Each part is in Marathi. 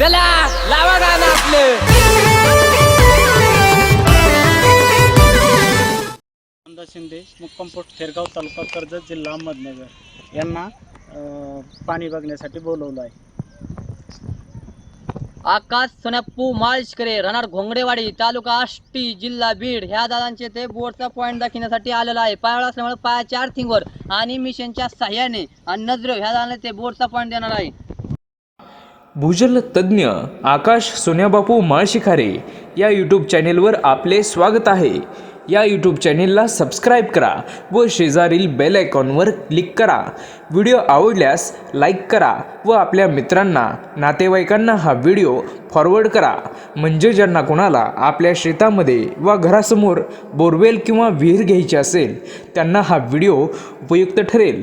चला लावा गाणं आपलं. आमदार शिंदे मुक्काम पोस्ट खेरगाव तालुका कर्जत जिल्हा अहमदनगर. यांना पाणी बघण्यासाठी बोलवलं आहे. आकाश सोन्याप्पू माळीशकरे राहणार घोंगडेवाडी तालुका आष्टी जिल्हा बीड ह्या दादांचे ते बोर्डचा पॉईंट दाखवण्यासाठी आलेला आहे. पायाळ असल्यामुळे पायाच्या आर्थिंगवर आणि मिशनच्या सहाय्याने आणि नजर ह्या दादाने ते बोर्डचा पॉईंट देणार आहे. भूजल तज्ज्ञ आकाश सोन्याबापू माळशिखारे या यूट्यूब चॅनेलवर आपले स्वागत आहे. या यूट्यूब चॅनेलला सबस्क्राईब करा व शेजारील बेल आयकॉनवर क्लिक करा. व्हिडिओ आवडल्यास लाईक करा व आपल्या मित्रांना नातेवाईकांना हा व्हिडिओ फॉरवर्ड करा. म्हणजे ज्यांना कोणाला आपल्या शेतामध्ये व घरासमोर बोरवेल किंवा विहीर घ्यायची असेल त्यांना हा व्हिडिओ उपयुक्त ठरेल.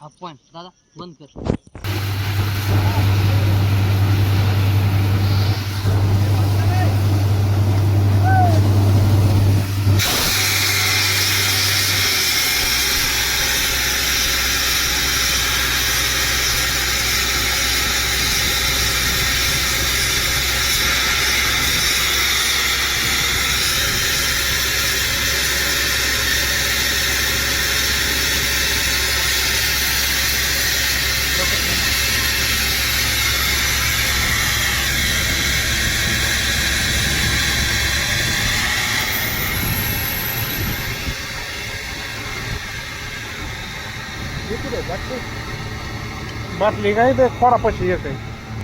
हा पॉईंट दादा बंद कर બસ લઈ ગઈ ખોરા પછી એ